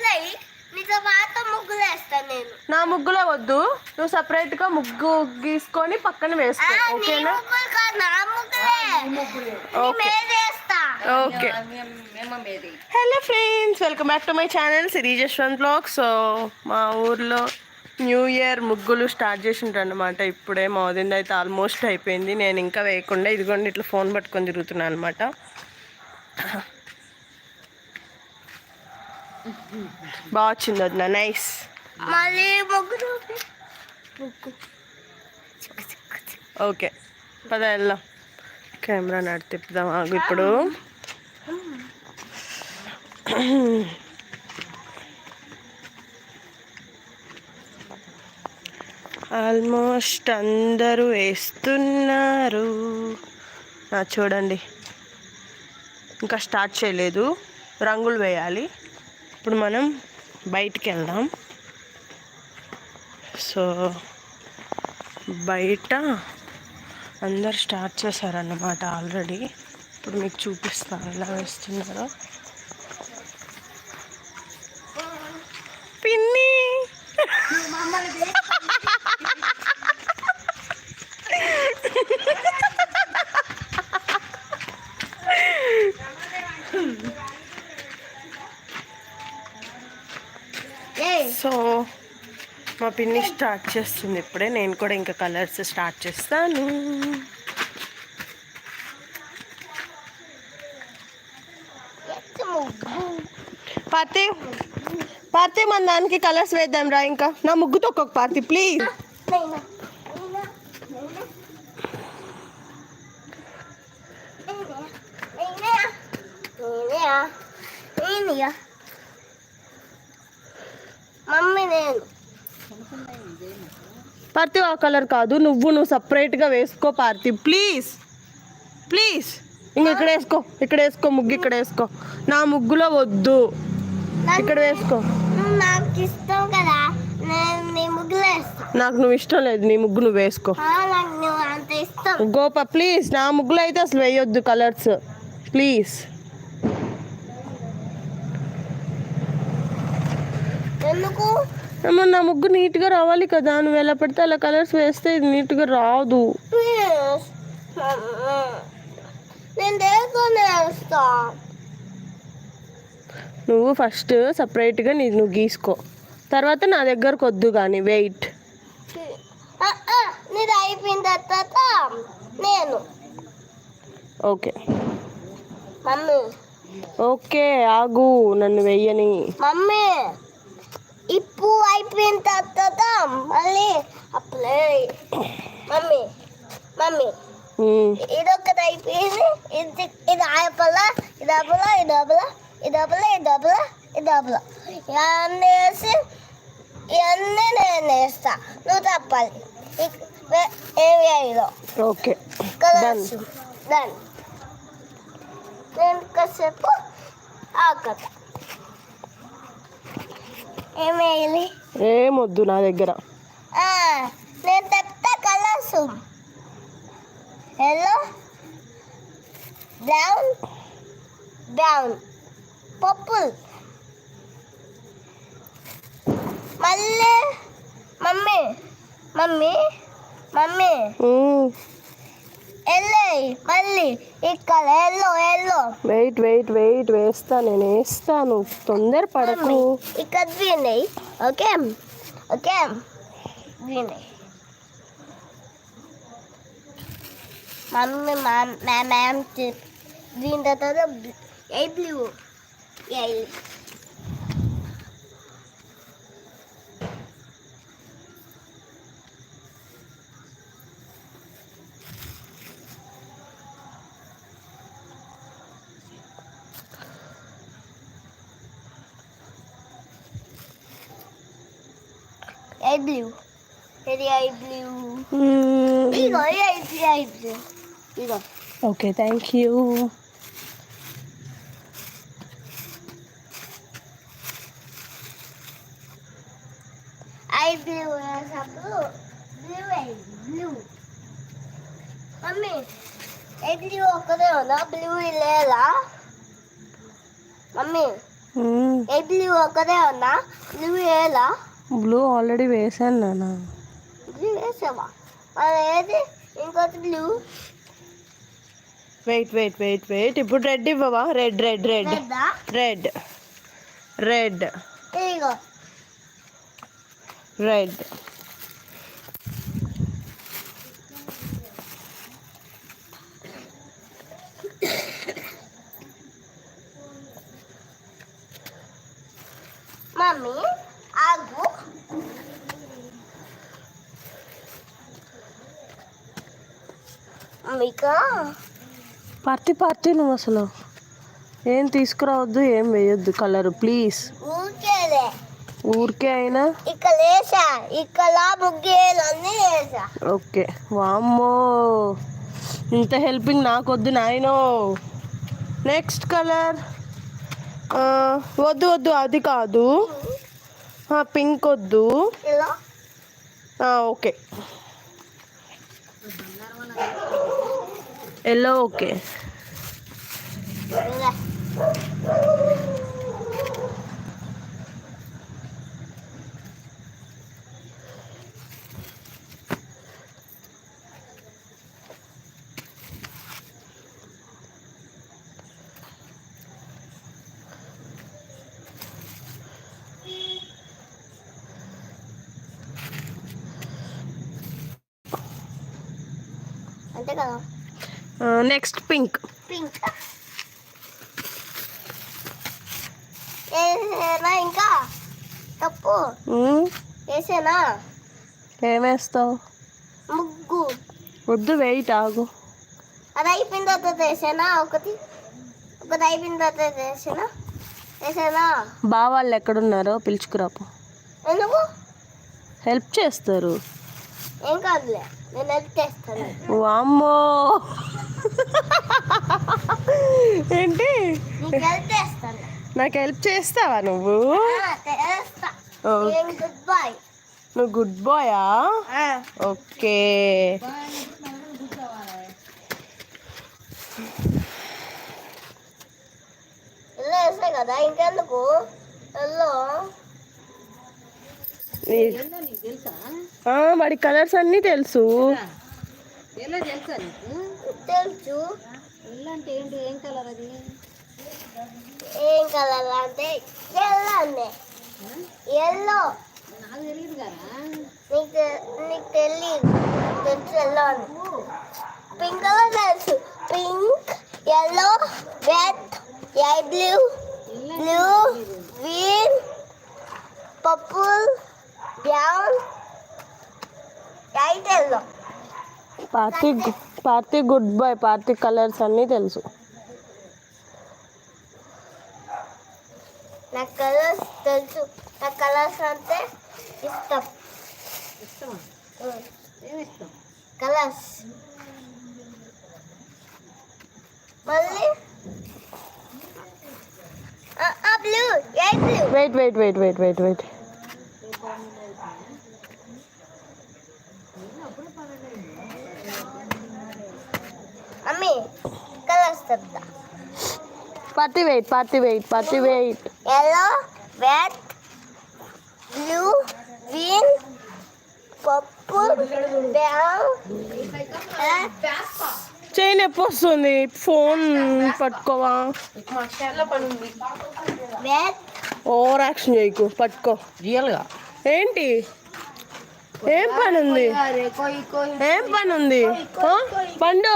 ముగ్గులే నీతో పాత ముగ్గులు వేస్తాను నేను. నా ముగ్గులో వద్దు. నువ్వు సపరేట్గా ముగ్గు గీసుకొని పక్కన వేసుకో నీ ఓకేనా? ముగ్గులు కాదు నా ముగ్గులే. Okay. Okay. Hello friends welcome back to my channel Siri Jaswanth blog. So మా ఊర్లో న్యూ ఇయర్ ముగ్గులు స్టార్ట్ చేసిండ్రు అనమాట ఇప్పుడే మా వదిన అయితే ఆల్మోస్ట్ అయిపోయింది. నేను ఇంకా వేయకుండా ఇదిగోండి ఇట్లా ఫోన్ పట్టుకొని తిరుగుతున్నాను అనమాట బాగా వచ్చింది వదిన నైస్ ఓకే పద వెళ్దాం. కెమెరా నాటి తిప్పుదాం ఆగు ఇప్పుడు. ఆల్మోస్ట్ అందరూ వేస్తున్నారు. చూడండి. ఇంకా స్టార్ట్ చేయలేదు. రంగులు వేయాలి. ఇప్పుడు మనం బయటికి వెళ్దాం సో బయట అందరు స్టార్ట్ చేశారన్నమాట ఆల్రెడీ. ఇప్పుడు మీకు చూపిస్తాను ఎలా వేస్తున్నారో. మా పిన్ని స్టార్ట్ చేస్తుంది ఇప్పుడే. నేను కూడా ఇంకా కలర్స్ స్టార్ట్ చేస్తాను. పార్తి పార్తి మన దానికి కలర్స్ వేద్దాం రా ఇంకా. నా ముగ్గుతో ఒక్కొక్క పార్తి ప్లీజ్ నైనా నైనా నైనా నైనా నైనా నైనా మమ్మీ నేను పార్తి ఆ కలర్ కాదు. నువ్వు నువ్వు సపరేట్గా వేసుకో పార్తి ప్లీజ్ ప్లీజ్ ఇంక ఇక్కడ వేసుకో. ఇక్కడ వేసుకో ముగ్గు ఇక్కడ వేసుకో. నా ముగ్గులో వద్దు. ఇక్కడ వేసుకో. నాకు ఇష్టం కదా. నాకు నువ్వు ఇష్టం లేదు. నీ ముగ్గు నువ్వు వేసుకో. గోప ప్లీజ్ నా ముగ్గులో అయితే అసలు వేయొద్దు కలర్స్ ప్లీజ్ ఎందుకు? నా ముగ్గు నీట్గా రావాలి కదా. నువ్వు ఎలా పెడితే అలా కలర్స్ వేస్తే ఇది నీట్గా రాదు. నువ్వు ఫస్ట్ సపరేట్గా నీ నువ్వు గీసుకో. తర్వాత నా దగ్గరకు వద్దు కానీ వెయిట్ ఆ, ఆ, నీది అయిపోయిన తర్వాత నేను. ఓకే. మమ్మీ. ఓకే ఆగు. నన్ను వెయ్యని. మమ్మీ. ఇప్పు అయిపోయిన తర్వాత మళ్ళీ అప్లై మమ్మీ మమ్మీ ఉమ్, ఇదొకటి అయిపోయింది ఇది ఇది ఆయపల ఇది అబల ఇది అబల ఇది అబల ఇది అబల ఇది అబల ఇవన్నీ వేసి ఇవన్నీ నేను వేస్తా నువ్వు తప్పాలి ఏమి వేయలో ఓకే డన్ నేను కాసేపు ఏం వేయాలి ఏమొద్దు నా దగ్గర. నేను colours. Yellow brown brown purple మళ్ళీ మమ్మీ మమ్మీ మమ్మీ. ఎల్లో మళ్ళీ ఇక్కడ yellow yellow. Wait wait wait వేస్తా నేను వేస్తాను. తొందర పడకు. ఇక్కడ green okay? Okay? Green mummy మా మ్యామ్ గ్రీన్ తర్వాత ఏ బ్లూ? ఏ బ్లూ ఇది ఐ బ్లూ ఉమ్, ఇగో ఐ బ్లూ ఇగో okay thank you I blue వేసినప్పుడు బ్లూ ఐ బ్లూ మమ్మీ ఏ బ్లూ ఒక్కదే ఉందా బ్లూ లేదా మమ్మీ ఏ బ్లూ ఒకదే ఉన్నా బ్లూ ఏలా బ్లూ ఆల్రెడీ వేసాను నాన్న. బ్లూ వేసావా? మరి ఏది? ఇంకోటి blue wait wait wait wait ఇప్పుడు రెడ్ ఇవ్వవా? Red red red red red red mummy ఆగు మీకు పార్టీ పార్టీ నువ్వు అసలు. ఏం తీసుకురావద్దు ఏం వేయొద్దు కలర్ ప్లీజ్ ఊరికే అయినా? ఓకే. వామ్మో. ఇంత హెల్పింగ్ నాకొద్దు నాయనో. Next colour. వద్దు వద్దు అది కాదు. పింక్ వద్దు. Okay. Yellow okay next pink pink ఇంకా? తప్పు. వేసేనా? ఏమేస్తావు? ముగ్గు. వద్దు వెయిట్ ఆగు. అది అయిపోయిన తర్వాత వేసేనా? ఒకటి. ఒకటి అయిపోయిన తర్వాత వేసేనా? వేసేనా? బా వాళ్ళు ఎక్కడున్నారో పిలుచుకురాపు. ఎందుకు హెల్ప్ చేస్తారు. ఏం కాదులే నేను హెల్ప్ చేస్తాను వామ్మో. ఏంటి? నీకు హెల్ప్ చేస్తాను. నాకు హెల్ప్ చేస్తావా నువ్వు? ఆ, చేస్తా ఓ, నేను గుడ్ బాయ్? నువ్వు గుడ్ బాయా? ఓకే. కదా ఇంకెందుకు? ఆ, వాడి కలర్స్ అన్నీ తెలుసు. ఎలా తెలుసా నీకు? తెలుసు. ఎల్లు అంటే ఏంటి? ఏం కలర్ అది? ఏం కలర్ అంటే ఎల్లో అండి. ఎల్లో. నాకు తెలియదు కదా. నీకు నీకు తెలియదు తెలుసు ఎల్లో అని. పింక్ కలర్ తెలుసు. Pink yellow red I blue blue green purple brown light yellow party party good boy party colours అన్నీ తెలుసు. నాకు కలర్స్ తెలుసు. నాకు కలర్స్ అంటే ఇష్టం. ఇష్టమా? ఏమి ఇష్టం? కలర్స్ మళ్ళీ? బ్లూ ఏ blue wait wait wait wait wait wait mummy colours చెప్తా party wait party wait party wait yellow red blue green purple brown చేయి నొప్పి వస్తుంది. ఫోన్ పట్టుకోవా? ఓవర్ యాక్షన్ చేయకు పట్టుకో. రియల్గా ఏంటి? ఏం పని ఉంది ఏం పని ఉంది? పండు.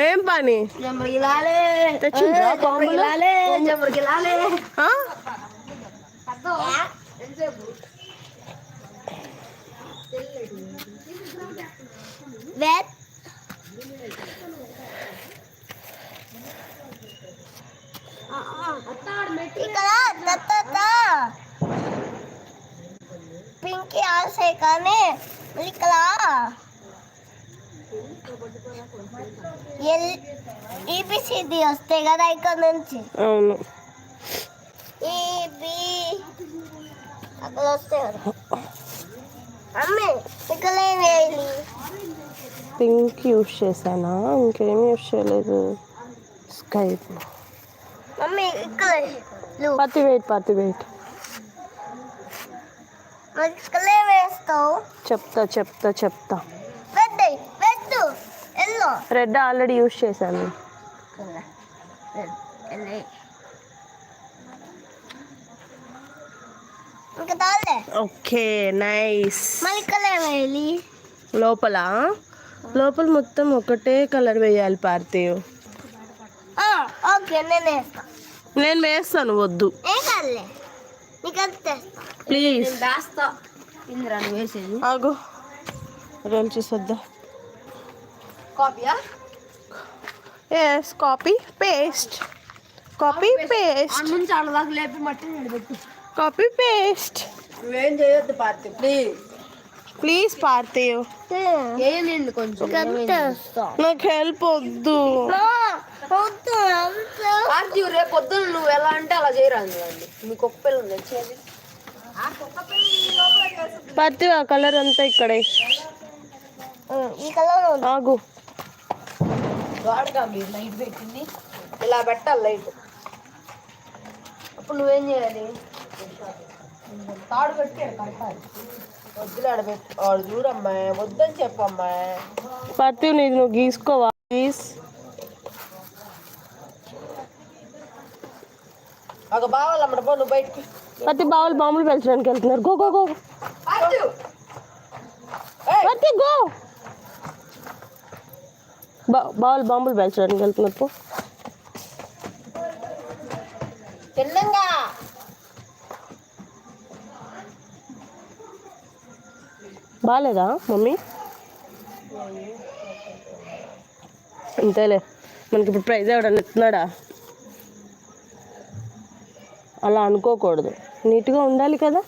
ఏం పని? తెచ్చిండ్రా ఆ? రెడ్ ఇక్కడ దత్తత పింకీ ఆల్సే కానీ ఇక్కడ ఈబిసిడి వస్తాయి కదా ఇక్కడ నుంచి. అవును. ఈ బి అక్కడ వస్తాయి కదా. అమ్మే ఇక్కడ ఏం వేయాలి పింక్ యూస్ చేశానా? ఇంకేం యూస్ చేయలేదు. స్కై మమ్మీ ఇక్కడ పత్తి వెయిట్ పత్తి వెయిట్ వేస్తావు? చెప్తా చెప్తా చెప్తా. ఎల్లో. రెడ్ ఆల్రెడీ యూస్ చేశాను ఓకే నైస్. వేయాలి. లోపల? లోపల మొత్తం ఒకటే కలర్ వేయాలి పార్థివ్ ఓకే నేను వేస్తా. నేను వేస్తాను వద్దు. ప్లీజ్. ఆగు. రోల్ చేసేద్దాం. కాపీయా? Yes copy paste copy paste నుంచి ఆడ దాకా లేపి మట్టి నిలబెట్టు కాపీ పేస్ట్ నువ్వేం చేయొద్దు పార్తి. ప్లీజ్ ప్లీజ్ తెస్తా నాకు హెల్ప్ వద్దు. పార్తి రేపు పొద్దున్న నువ్వు ఎలా అంటే అలా చేయరాదు అండి? మీకు ఒక్క పిల్ల ఉంది? వచ్చేది పార్థివ్ ఆ కలర్ అంతా ఇక్కడే. ఈ కలర్ ఆగు. వాడుగా మీరు లైట్ పెట్టింది. ఇలా పెట్టాలి లైట్. అప్పుడు నువ్వేం చేయాలి? తాడు కట్టి ఆడ కట్టాలి. వద్దులే ఆడ పెట్టు. ఆడు చూడమ్మా వద్దని చెప్పమ్మా పార్థివ్ నీది నువ్వు గీసుకోవా ప్లీజ్ ఒక బావాలు అమ్మడ పో నువ్వు బయటికి. ప్రతి బావులు బాంబులు పెంచడానికి వెళ్తున్నారు. Go go go. ప్రతి గో. బావులు బాంబులు పెంచడానికి వెళ్తున్నారు పో. చిన్నంగా బాగాలేదా మమ్మీ? అంతేలే మనకి ఇప్పుడు ప్రైజ్ ఎవడన్నా ఇస్తున్నాడా? అలా అనుకోకూడదు. నీట్గా ఉండాలి కదా?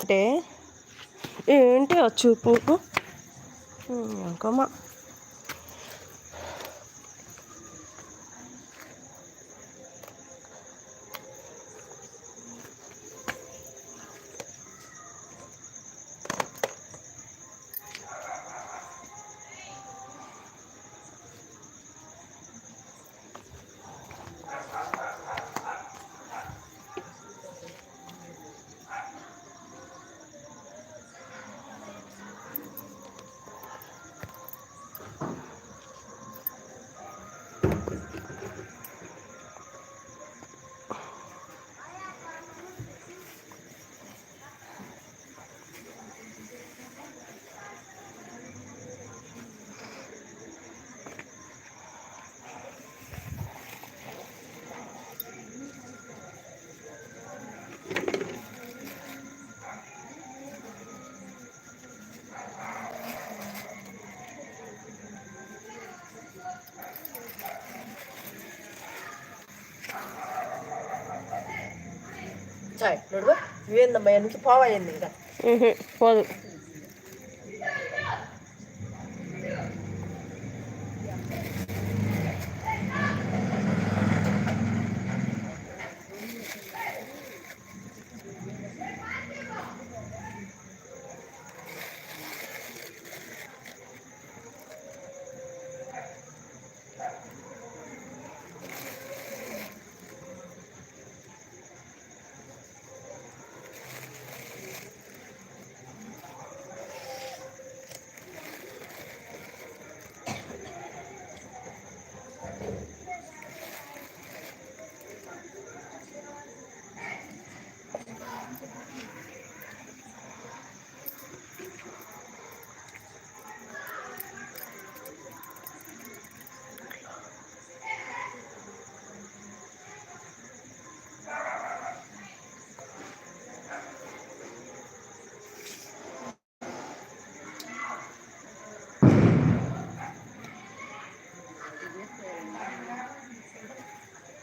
అంటే ఏంటి ఆ చూపు? ఇంకమ్మా. చాయ్ నడువు నువ్వేందమ్మా నుంచి పోవాయింది ఇంకా. పోదు.